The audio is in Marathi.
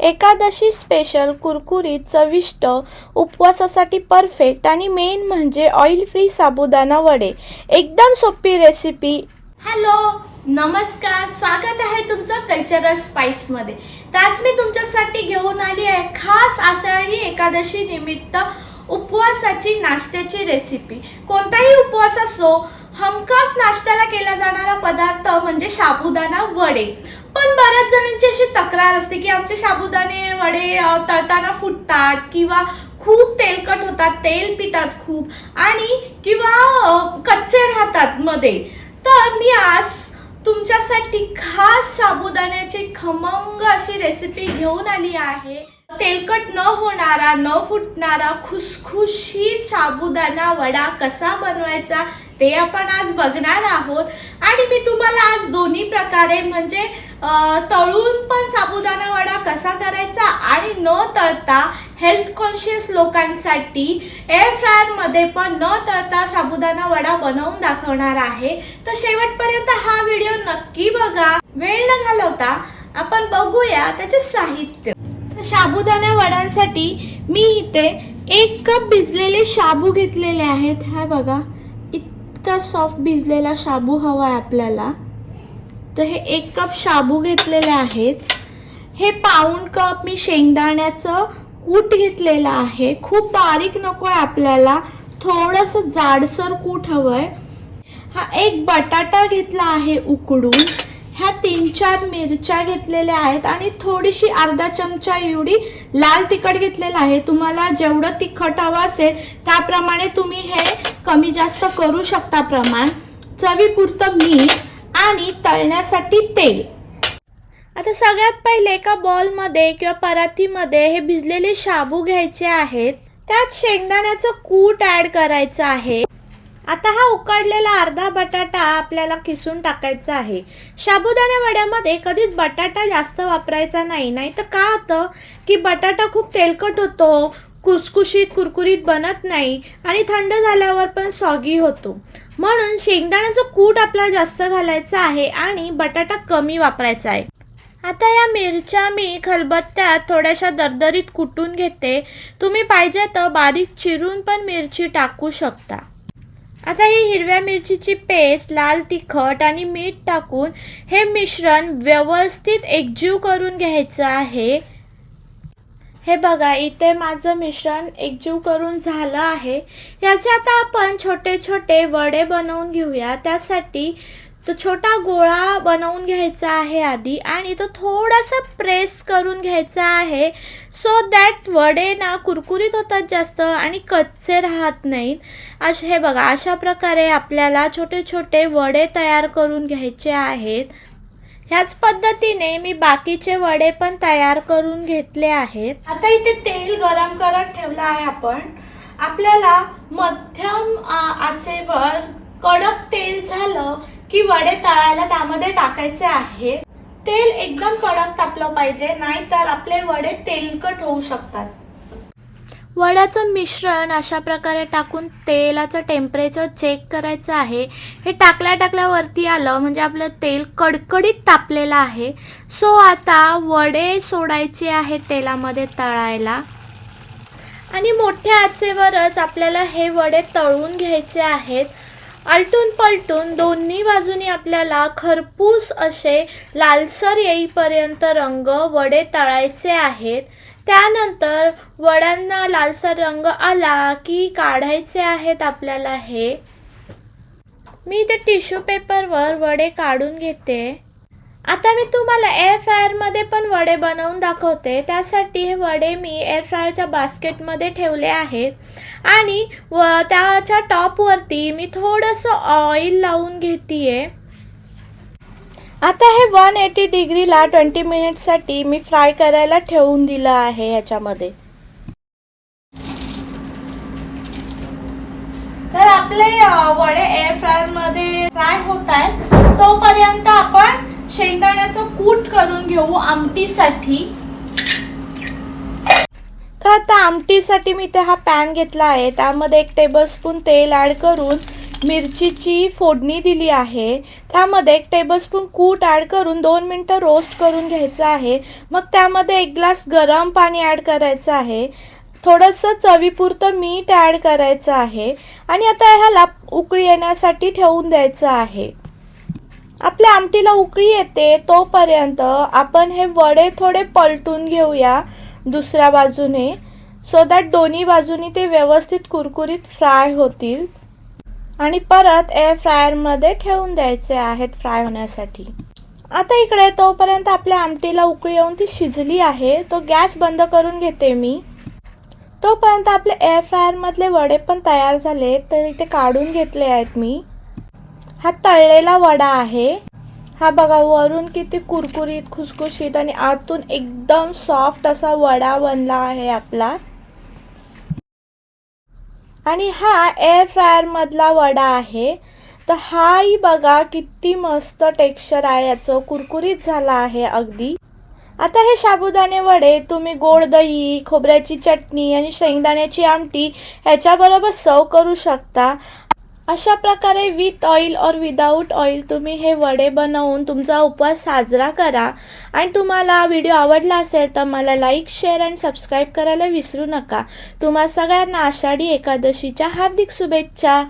एकादशी स्पेशल कुरकुरीत चविष्ट उपवासासाठी परफेक्ट आणि मेन म्हणजे ऑइल फ्री साबुदाणा वडे. एकदम सोपी रेसिपी हॅलो नमस्कार स्वागत आहे तुमचं कल्चरल स्पाइसमध्ये तर आज मी तुमच्यासाठी घेऊन आली आहे खास आषाढी एकादशी निमित्त उपवासाची नाश्त्याची रेसिपी कोणताही उपवास असो हमखास नाश्त्याला केला जाणारा पदार्थ म्हणजे साबुदाणा वडे. पण बऱ्याच जणांची अशी तक्रार असते की आमचे साबुदाणे वडे तळताना फुटतात किंवा खूप तेलकट होतात तेल पितात खूप आणि किंवा कच्चे राहतात मध्ये. तर मी आज तुमच्यासाठी खास साबुदाण्याची खमंग अशी रेसिपी घेऊन आली आहे. तेलकट न होणारा न फुटणारा खुसखुशीत साबुदाणा वडा कसा बनवायचा ते आपण आज बघणार आहोत. आणि मी तुम्हाला आज दोन्ही प्रकारे म्हणजे तळून पण साबुदाणा वडा कसा करायचा आणि न तळता हेल्थ कॉन्शियस लोकांसाठी एअर फ्रायरमध्ये पण न तळता साबुदाणा वडा बनवून दाखवणार आहे. तर शेवटपर्यंत हा व्हिडिओ नक्की बघा. वेळ न घालवता आपण बघूया त्याचे साहित्य. तर साबुदाणा वड्यांसाठी मी इथे एक कप भिजलेले शाबू घेतलेले आहेत. हा बघा. इतका सॉफ्ट भिजलेला शाबू हवा आहे आपल्याला. तर हे एक कप शाबू घेतलेले आहेत. हे पाऊण कप मी शेंगदाण्याचं कूट घेतलेलं आहे. खूप बारीक नको आहे आपल्याला. थोडंसं जाडसर कूट हवं आहे हा एक बटाटा घेतला आहे उकडून. ह्या तीन चार मिरच्या घेतलेल्या आहेत आणि थोडीशी अर्धा चमचा एवढी लाल तिखट घेतलेलं आहे. तुम्हाला जेवढं तिखट हवं असेल त्याप्रमाणे तुम्ही हे कमी जास्त करू शकता प्रमाण चवीपुरतं मीठ आणि तळण्यासाठी तेल. आता सगळ्यात पहिले एका बॉलमध्ये किंवा परातीमध्ये हे भिजलेले शाबू घ्यायचे आहेत. त्यात शेंगदाण्याचं कूट ऍड करायचं आहे. आता हा उकडलेला अर्धा बटाटा आपल्याला किसून टाकायचा आहे. साबुदाणा वड्यामध्ये कधीच बटाटा जास्त वापरायचा नाही. नाही तर का होतं की बटाटा खूप तेलकट होतो कुसकुशीत कुरकुरीत बनत नाही आणि थंड झाल्यावर पण सॉगी होतो. म्हणून शेंगदाण्याचं कूट आपल्याला जास्त घालायचं आहे आणि बटाटा कमी वापरायचा आहे. आता या मिरच्या मी खलबत्त्यात थोड्याशा दरदरीत कुटून घेते. तुम्ही पाहिजे तर बारीक चिरून पण मिरची टाकू शकता. आता ही हिरव्या मिरचीची पेस्ट लाल तिखट आणि मीठ टाकून हे मिश्रण व्यवस्थित एकजीव करून घ्यायचं आहे. हे बघा इथे माझं मिश्रण एकजीव करून झालं आहे. याचे आता आपण छोटे छोटे वडे बनवून घेऊया. त्यासाठी तो छोटा गोळा बनवून घ्यायचा आहे आधी आणि तो थोडासा प्रेस करून घ्यायचा आहे. सो दॅट वडे ना कुरकुरीत होतात जास्त आणि कच्चे राहत नाहीत. असे हे बघा अशा प्रकारे आपल्याला छोटे छोटे वडे तयार करून घ्यायचे आहेत. ह्याच पद्धतीने मी बाकीचे वडे पण तयार करून घेतले आहेत. आता इथे तेल गरम करत ठेवलं आहे आपण. आपल्याला मध्यम आचेवर कडक तेल झालं की वडे तळायला त्यामध्ये टाकायचे आहे तेल एकदम कडक तापलं पाहिजे नाहीतर आपले वडे तेलकट होऊ शकतात. वड्याचं मिश्रण अशा प्रकारे टाकून तेलाचं टेम्परेचर चेक करायचं आहे. हे टाकल्या टाकल्यावरती आलं म्हणजे आपलं तेल कडकडीत तापलेलं आहे. सो आता वडे सोडायचे आहे तेलामध्ये तळायला. आणि मोठ्या आचेवरच आपल्याला हे वडे तळून घ्यायचे आहेत. आलटून पलटून दोन्ही बाजूनी आपल्याला खरपूस असे लालसर येईपर्यंत रंग वडे तळायचे आहेत. त्यानंतर वड्यांना लालसर रंग आला की काढायचे आहेत आपल्याला हे. मी ते टिश्यू पेपरवर वडे काढून घेते. आता मी तुम्हाला एअर फ्रायरमध्ये पण वडे बनवून दाखवते. त्यासाठी हे वडे मी एअर फ्रायरच्या बास्केटमध्ये ठेवले आहेत. आणि व त्याच्या टॉपवरती मी थोडंसं ऑइल लावून घेते आहे आता हे वन एटी डिग्रीला ट्वेंटी मिनिटसाठी मी फ्राय करायला ठेवून दिलं आहे ह्याच्यामध्ये. तर आपले वडे एअर फ्रायरमध्ये फ्राय होत आहेत. तोपर्यंत आपण शेंगदाण्याचं कूट करून घेऊ आमटीसाठी. तर आता आमटीसाठी मी ते हा पॅन घेतला आहे. त्यामध्ये एक टेबलस्पून तेल ॲड करून मिरचीची फोडणी दिली आहे. त्यामध्ये एक टेबलस्पून कूट ॲड करून दोन मिनटं रोस्ट करून घ्यायचं आहे. मग त्यामध्ये एक ग्लास गरम पाणी ॲड करायचं आहे. थोडंसं चवीपुरतं मीठ ॲड करायचं आहे. आणि आता ह्याला उकळी येण्यासाठी ठेवून द्यायचं आहे. आपल्या आमटीला उकळी येते तोपर्यंत आपण हे वडे थोडे पलटून घेऊया दुसऱ्या बाजूने. सो दॅट दोन्ही बाजूनी ते व्यवस्थित कुरकुरीत फ्राय होतील. आणि परत एअर फ्रायरमध्ये ठेवून द्यायचे आहेत फ्राय होण्यासाठी. आता इकडे तोपर्यंत आपल्या आमटीला उकळी येऊन ती शिजली आहे तो गॅस बंद करून घेते मी. तोपर्यंत आपले एअर फ्रायरमधले वडे पण तयार झाले तर इथे काढून घेतले आहेत मी. हा तळलेला वडा आहे. हा बघा वरून किती कुरकुरीत खुसखुशीत आणि आतून एकदम सॉफ्ट असा वडा बनला आहे आपला. आणि हा एअर फ्रायरमधला वडा आहे. तर हाही बघा किती मस्त टेक्स्चर आहे याचं. कुरकुरीत झाला आहे अगदी. आता हे साबुदाणे वडे तुम्ही गोड दही खोबऱ्याची चटणी आणि शेंगदाण्याची आमटी ह्याच्याबरोबर सर्व करू शकता. अशा प्रकारे विथ ऑइल और विदाऊट ऑइल तुम्ही हे वडे बनवून तुमचा उपवास साजरा करा. आणि तुम्हाला व्हिडिओ आवडला असेल तर मला लाईक शेअर आणि सबस्क्राईब करायला विसरू नका. तुम्हा सगळ्यांना आषाढी एकादशीच्या हार्दिक शुभेच्छा.